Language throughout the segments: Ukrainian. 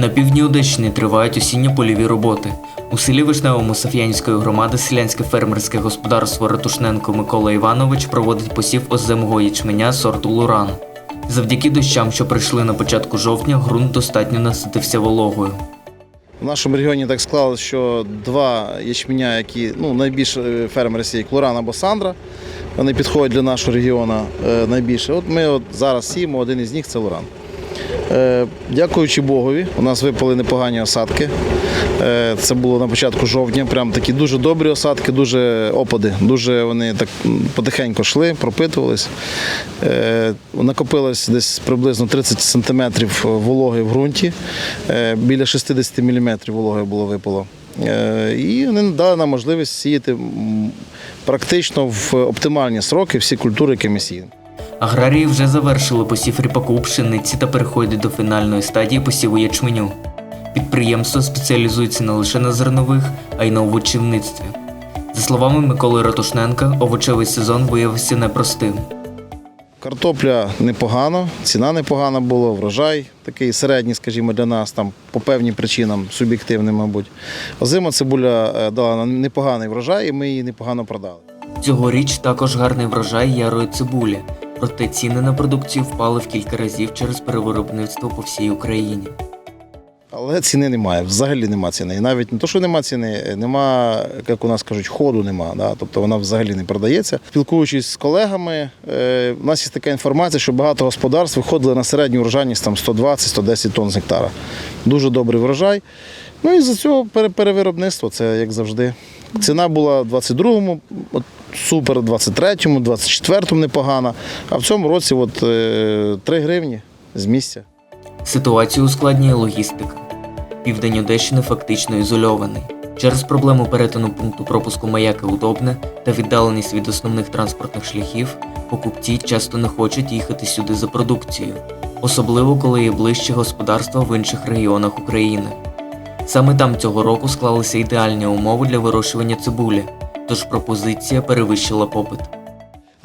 На півдні Одещини тривають осінньо-польові роботи. У селі Вишневому Соф'янської громади селянське фермерське господарство Ратушненко Микола Іванович проводить посів озимого ячменя сорту Луран. Завдяки дощам, що прийшли на початку жовтня, ґрунт достатньо наситився вологою. В нашому регіоні так склалося, що два ячменя, які ну, найбільш е, фермери сіють, Клуран або Сандра, вони підходять для нашого регіону е, найбільше. От ми от зараз сіємо, один із них це Луран. Е, Дякуючи Богові, у нас випали непогані осадки. Е, Це було на початку жовтня. Прям такі дуже добрі осадки, дуже опади. Дуже вони так потихеньку йшли, пропитувались. Е, Накопилось десь приблизно 30 сантиметрів вологи в ґрунті. Біля 60 мм вологи було випало. І вони дали нам можливість сіяти практично в оптимальні сроки всі культури, які ми сіємо. Аграрії вже завершили посів ріпаку пшениці та переходять до фінальної стадії посіву ячменю. Підприємство спеціалізується не лише на зернових, а й на овочівництві. За словами Миколи Ратушненка, овочевий сезон виявився непростим. Картопля непогано, ціна непогана була, врожай такий середній, скажімо, для нас, там по певним причинам, суб'єктивним, мабуть. Озима цибуля е, дала нам непоганий врожай, і ми її непогано продали. Цьогоріч також гарний врожай ярої цибулі, проте ціни на продукцію впали в кілька разів через перевиробництво по всій Україні. Але ціни немає, взагалі нема ціни. І навіть не то, що нема ціни, нема, як у нас кажуть, ходу нема. Да? Тобто вона взагалі не продається. Спілкуючись з колегами, е, у нас є така інформація, що багато господарств виходили на середню врожайність там 120-110 тонн з гектара. Дуже добрий врожай. Ну і за цього перевиробництво, це як завжди. Ціна була в 22-му, от супер, в 23-му, 24-му непогана. А в цьому році от, е, 3 гривні з місця. Ситуацію ускладнює логістика. Південь Одещини фактично ізольований. Через проблему перетину пункту пропуску маяки удобне та віддаленість від основних транспортних шляхів, покупці часто не хочуть їхати сюди за продукцією, особливо коли є ближче господарства в інших регіонах України. Саме там цього року склалися ідеальні умови для вирощування цибулі, тож пропозиція перевищила попит.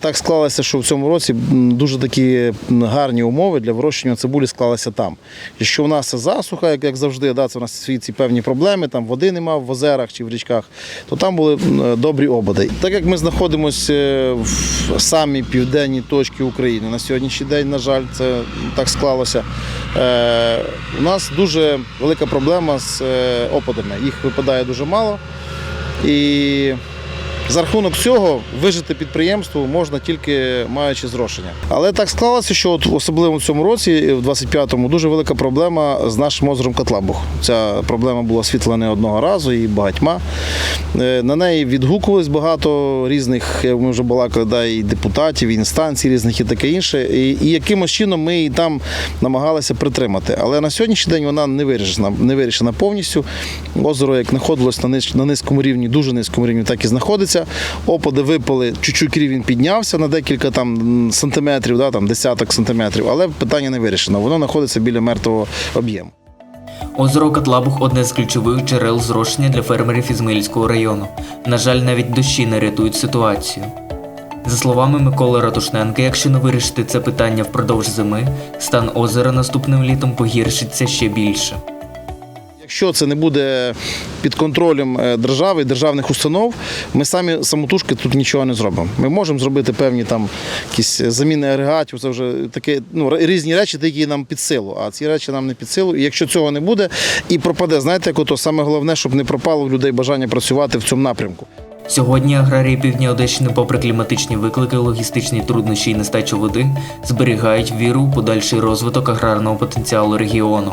Так склалося, що в цьому році дуже такі гарні умови для вирощування цибулі склалися там. Якщо у нас засуха, як, завжди, да, це у нас ці певні проблеми, там води нема в озерах чи в річках, то там були добрі ободи. Так як ми знаходимося е, в самій південній точці України на сьогоднішній день, на жаль, це так склалося. Е, у нас дуже велика проблема з е, опадами. Їх випадає дуже мало. І за рахунок цього вижити підприємству можна тільки маючи зрошення. Але так склалося, що от особливо в цьому році, в 25-му, дуже велика проблема з нашим озером Котлабух. Ця проблема була освітлена не одного разу і багатьма. Е, На неї відгукувались багато різних, ми вже балакали, да, і депутатів, і інстанцій різних і таке інше. І, і якимось чином ми її там намагалися притримати. Але на сьогоднішній день вона не вирішена, не вирішена повністю. Озеро, як знаходилось на низькому рівні, дуже низькому рівні, так і знаходиться. Опади випали, чуть-чуть рівень піднявся на декілька там сантиметрів, да, там десяток сантиметрів, але питання не вирішено. Воно знаходиться біля мертвого об'єму. Озеро Котлабух одне з ключових джерел зрошення для фермерів Ізмаїльського району. На жаль, навіть дощі не рятують ситуацію. За словами Миколи Ратушненка, якщо не вирішити це питання впродовж зими, стан озера наступним літом погіршиться ще більше. Якщо це не буде під контролем е, держави державних установ, ми самі самотужки тут нічого не зробимо. Ми можемо зробити певні там якісь заміни агрегатів, це вже таке ну, різні речі, які нам під силу. А ці речі нам не під силу. І якщо цього не буде і пропаде, знаєте, як ото саме головне, щоб не пропало в людей бажання працювати в цьому напрямку. Сьогодні аграрії Півдня Одещини, попри кліматичні виклики, логістичні труднощі і нестачу води, зберігають віру у подальший розвиток аграрного потенціалу регіону.